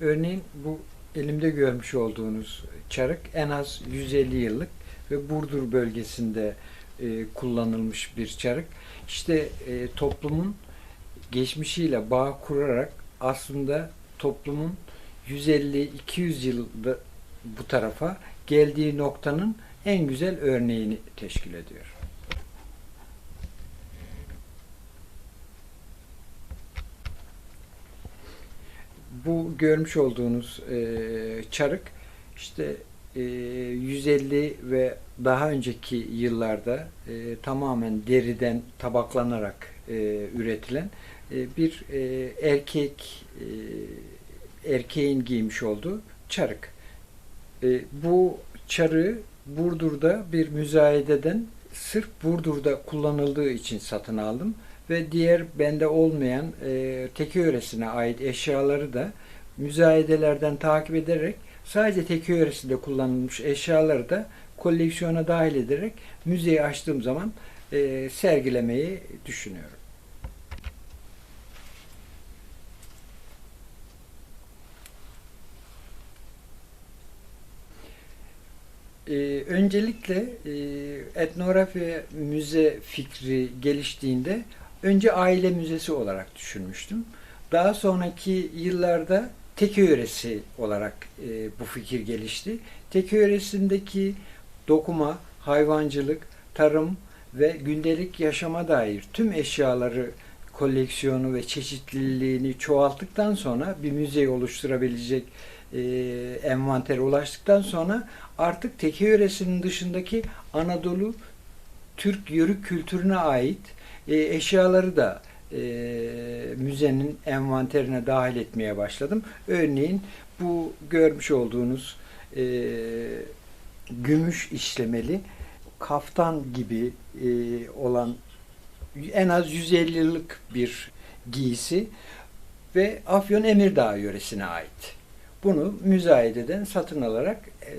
Örneğin bu elimde görmüş olduğunuz çarık en az 150 yıllık ve Burdur bölgesinde e, kullanılmış bir çarık. İşte e, toplumun geçmişiyle bağ kurarak aslında toplumun 150-200 yılda bu tarafa geldiği noktanın en güzel örneğini teşkil ediyor. Bu görmüş olduğunuz e, çarık işte e, 150 ve daha önceki yıllarda e, tamamen deriden tabaklanarak e, üretilen e, bir e, erkek e, erkeğin giymiş olduğu çarık. E, bu çarığı Burdur'da bir müzayededen sırf Burdur'da kullanıldığı için satın aldım ve diğer bende olmayan e, teki yöresine ait eşyaları da müzayedelerden takip ederek sadece teki yöresinde kullanılmış eşyaları da koleksiyona dahil ederek müzeyi açtığım zaman e, sergilemeyi düşünüyorum. Ee, öncelikle e, etnografi müze fikri geliştiğinde önce aile müzesi olarak düşünmüştüm. Daha sonraki yıllarda Teke yöresi olarak e, bu fikir gelişti. Teke yöresindeki dokuma, hayvancılık, tarım ve gündelik yaşama dair tüm eşyaları koleksiyonu ve çeşitliliğini çoğalttıktan sonra bir müzeyi oluşturabilecek e, envantere ulaştıktan sonra artık teke yöresinin dışındaki Anadolu Türk yörük kültürüne ait e, eşyaları da e, müzenin envanterine dahil etmeye başladım. Örneğin bu görmüş olduğunuz e, gümüş işlemeli kaftan gibi e, olan en az 150 yıllık bir giysi ve Afyon Emirdağ yöresine ait. Bunu müzayededen satın alarak e,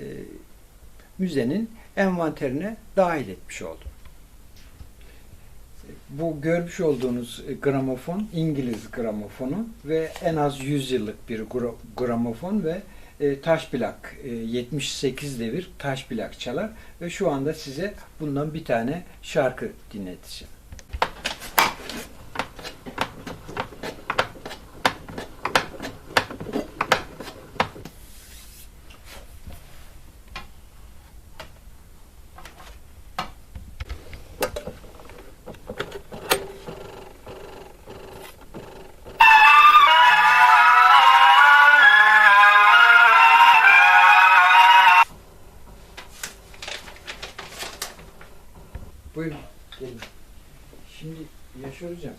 müzenin envanterine dahil etmiş oldum. Bu görmüş olduğunuz gramofon İngiliz gramofonu ve en az 100 yıllık bir gra- gramofon ve e, taş plak, e, 78 devir taş plak çalar ve şu anda size bundan bir tane şarkı dinleteceğim. Hocam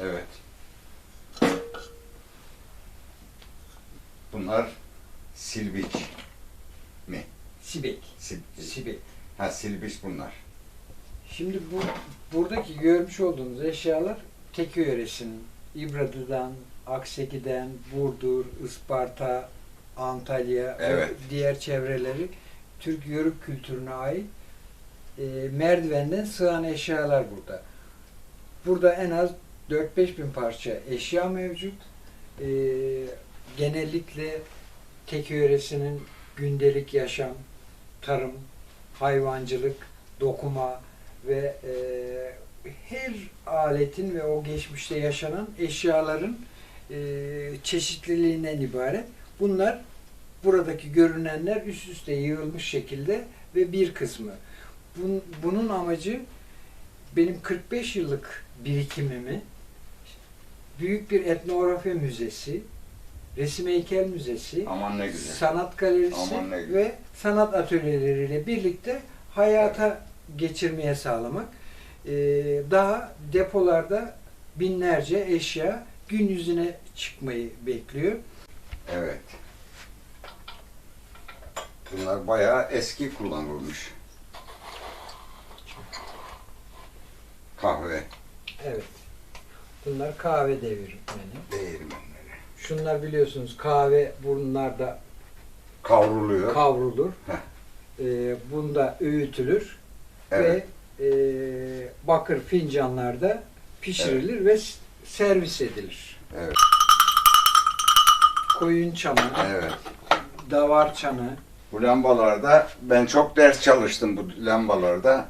Evet. Bunlar silbiç mi? Sibek. Sil, Sibek. ha silbiç bunlar. Şimdi bu buradaki görmüş olduğunuz eşyalar Teki yöresinin İbradı'dan, Akseki'den, Burdur, Isparta, Antalya Evet. ve diğer çevreleri Türk yörük kültürüne ait e, merdivenden sığan eşyalar burada. Burada en az 4-5 bin parça eşya mevcut. E, genellikle Teki yöresinin gündelik yaşam, tarım, hayvancılık, dokuma ve e, her aletin ve o geçmişte yaşanan eşyaların e, çeşitliliğinden ibaret. Bunlar buradaki görünenler üst üste yığılmış şekilde ve bir kısmı. Bun- bunun amacı benim 45 yıllık birikimimi büyük bir etnografi müzesi, resim heykel müzesi, Aman ne güzel. sanat galerisi Aman ne güzel. ve sanat atölyeleriyle birlikte hayata geçirmeye sağlamak. Ee, daha depolarda binlerce eşya gün yüzüne çıkmayı bekliyor. Evet. Bunlar bayağı eski kullanılmış. Kahve Evet. Bunlar kahve devirmeni. değirmenleri. Şunlar biliyorsunuz kahve bunlarda Kavruluyor. kavrulur. Heh. Ee, bunda öğütülür evet. ve e, bakır fincanlarda pişirilir ve s- servis edilir. Evet. koyun çanı, Evet. davar çanı, Bu lambalarda ben çok ders çalıştım bu lambalarda.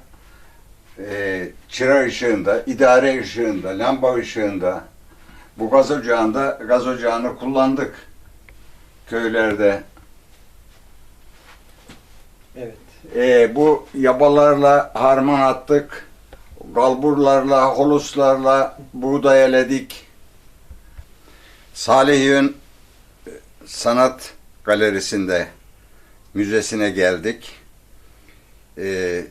Ee, çıra ışığında, idare ışığında, lamba ışığında bu gaz ocağında gaz ocağını kullandık köylerde. evet. Ee, bu yabalarla harman attık. Galburlarla, holuslarla buğday eledik. Salih Yön e, Sanat Galerisi'nde müzesine geldik. Ee,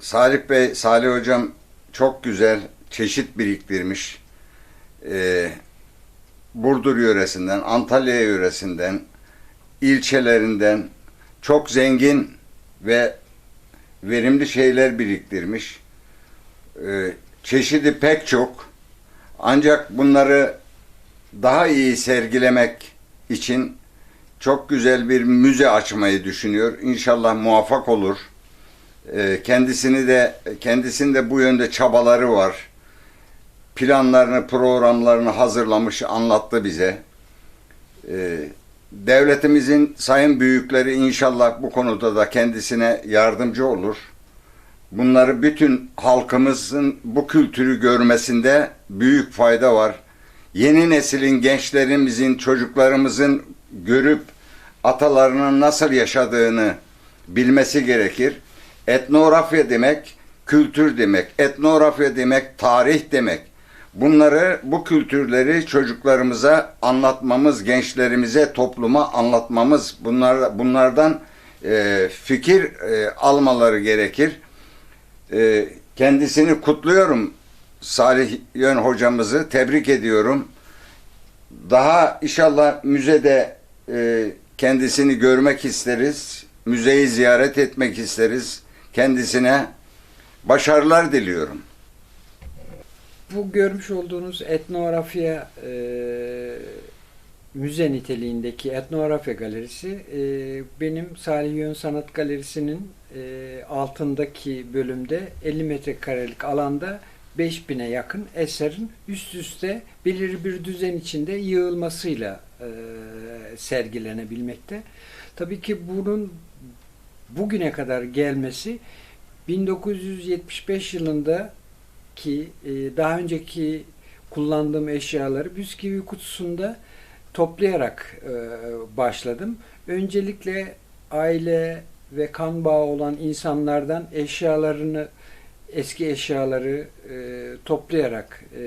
Salih Bey, Salih Hocam çok güzel çeşit biriktirmiş. Ee, Burdur yöresinden, Antalya yöresinden, ilçelerinden çok zengin ve verimli şeyler biriktirmiş. Ee, çeşidi pek çok. Ancak bunları daha iyi sergilemek için çok güzel bir müze açmayı düşünüyor. İnşallah muvaffak olur. Ee, kendisini de kendisinde bu yönde çabaları var. Planlarını, programlarını hazırlamış, anlattı bize. Ee, devletimizin sayın büyükleri inşallah bu konuda da kendisine yardımcı olur. Bunları bütün halkımızın bu kültürü görmesinde büyük fayda var. Yeni neslin, gençlerimizin, çocuklarımızın görüp atalarının nasıl yaşadığını bilmesi gerekir. Etnografya demek kültür demek. Etnografya demek tarih demek. Bunları, bu kültürleri çocuklarımıza anlatmamız, gençlerimize, topluma anlatmamız, bunlar, bunlardan e, fikir e, almaları gerekir. E, kendisini kutluyorum. Salih Yön hocamızı tebrik ediyorum. Daha inşallah müzede e, kendisini görmek isteriz. Müzeyi ziyaret etmek isteriz. Kendisine başarılar diliyorum. Bu görmüş olduğunuz etnografya e, müze niteliğindeki etnografya galerisi e, benim Salih Yön Sanat Galerisi'nin e, altındaki bölümde 50 metrekarelik alanda 5000'e yakın eserin üst üste belirli bir düzen içinde yığılmasıyla e, sergilenebilmekte. Tabii ki bunun bugüne kadar gelmesi 1975 yılında ki daha önceki kullandığım eşyaları bisküvi kutusunda toplayarak e, başladım. Öncelikle aile ve kan bağı olan insanlardan eşyalarını eski eşyaları e, toplayarak e,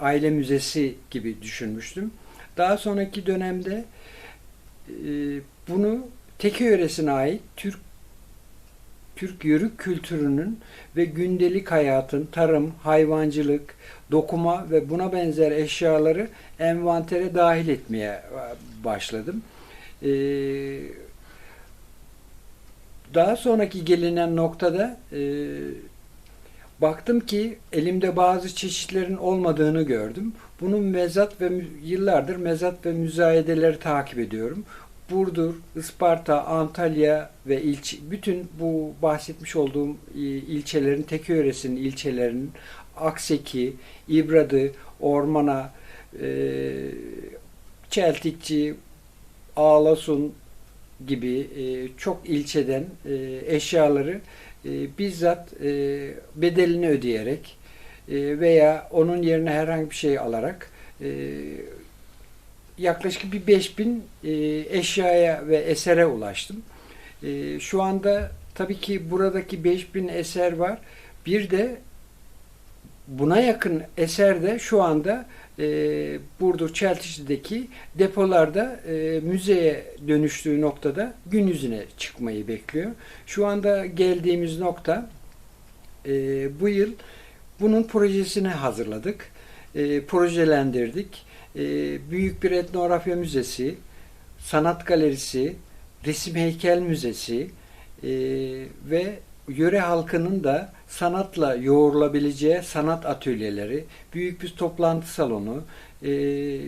aile müzesi gibi düşünmüştüm. Daha sonraki dönemde e, bunu Teke yöresine ait Türk Türk yörük kültürünün ve gündelik hayatın, tarım, hayvancılık, dokuma ve buna benzer eşyaları envantere dahil etmeye e, başladım. Ee, daha sonraki gelinen noktada e, baktım ki elimde bazı çeşitlerin olmadığını gördüm. Bunun mezat ve yıllardır mezat ve müzayedeleri takip ediyorum. Burdur, Isparta, Antalya ve ilçe, bütün bu bahsetmiş olduğum e, ilçelerin, Teköyöres'in ilçelerinin Akseki, İbradı, Ormana, e, Çeltikçi, Ağlasun gibi e, çok ilçeden e, eşyaları e, bizzat e, bedelini ödeyerek e, veya onun yerine herhangi bir şey alarak e, yaklaşık bir 5000 e, eşyaya ve esere ulaştım. E, şu anda tabii ki buradaki 5000 eser var. Bir de buna yakın eser de şu anda e, Burdur Çeltişli'deki depolarda e, müzeye dönüştüğü noktada gün yüzüne çıkmayı bekliyor. Şu anda geldiğimiz nokta e, bu yıl bunun projesini hazırladık. E, projelendirdik. E, büyük bir etnografya müzesi, sanat galerisi, resim heykel müzesi e, ve yöre halkının da sanatla yoğrulabileceği sanat atölyeleri, büyük bir toplantı salonu, e,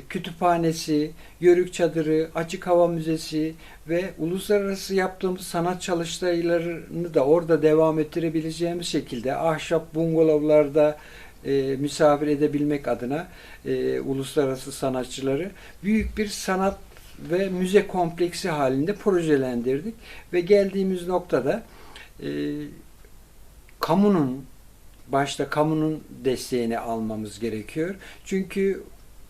kütüphanesi, yörük çadırı, açık hava müzesi ve uluslararası yaptığımız sanat çalıştaylarını da orada devam ettirebileceğimiz şekilde ahşap bungalovlarda e, misafir edebilmek adına e, uluslararası sanatçıları büyük bir sanat ve müze kompleksi halinde projelendirdik ve geldiğimiz noktada e, kamunun başta kamunun desteğini almamız gerekiyor. Çünkü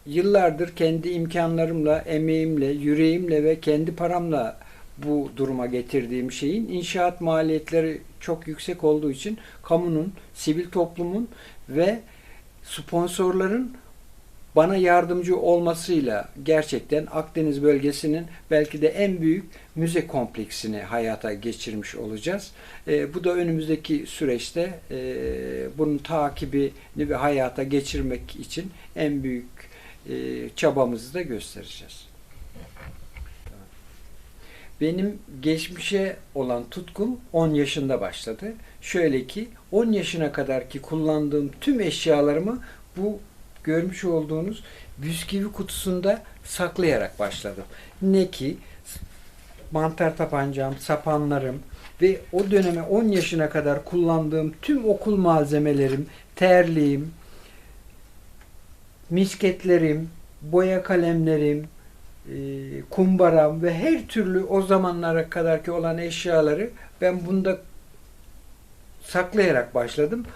yıllardır kendi imkanlarımla, emeğimle, yüreğimle ve kendi paramla bu duruma getirdiğim şeyin inşaat maliyetleri çok yüksek olduğu için kamunun, sivil toplumun ve sponsorların bana yardımcı olmasıyla gerçekten Akdeniz bölgesinin belki de en büyük müze kompleksini hayata geçirmiş olacağız. E, bu da önümüzdeki süreçte e, bunun takibini ve hayata geçirmek için en büyük e, çabamızı da göstereceğiz. Benim geçmişe olan tutkum 10 yaşında başladı. Şöyle ki 10 yaşına kadar ki kullandığım tüm eşyalarımı bu görmüş olduğunuz bisküvi kutusunda saklayarak başladım. Ne ki mantar tabancam, sapanlarım ve o döneme 10 yaşına kadar kullandığım tüm okul malzemelerim, terliğim, misketlerim, boya kalemlerim, e, kumbaram ve her türlü o zamanlara kadarki olan eşyaları ben bunda saklayarak başladım.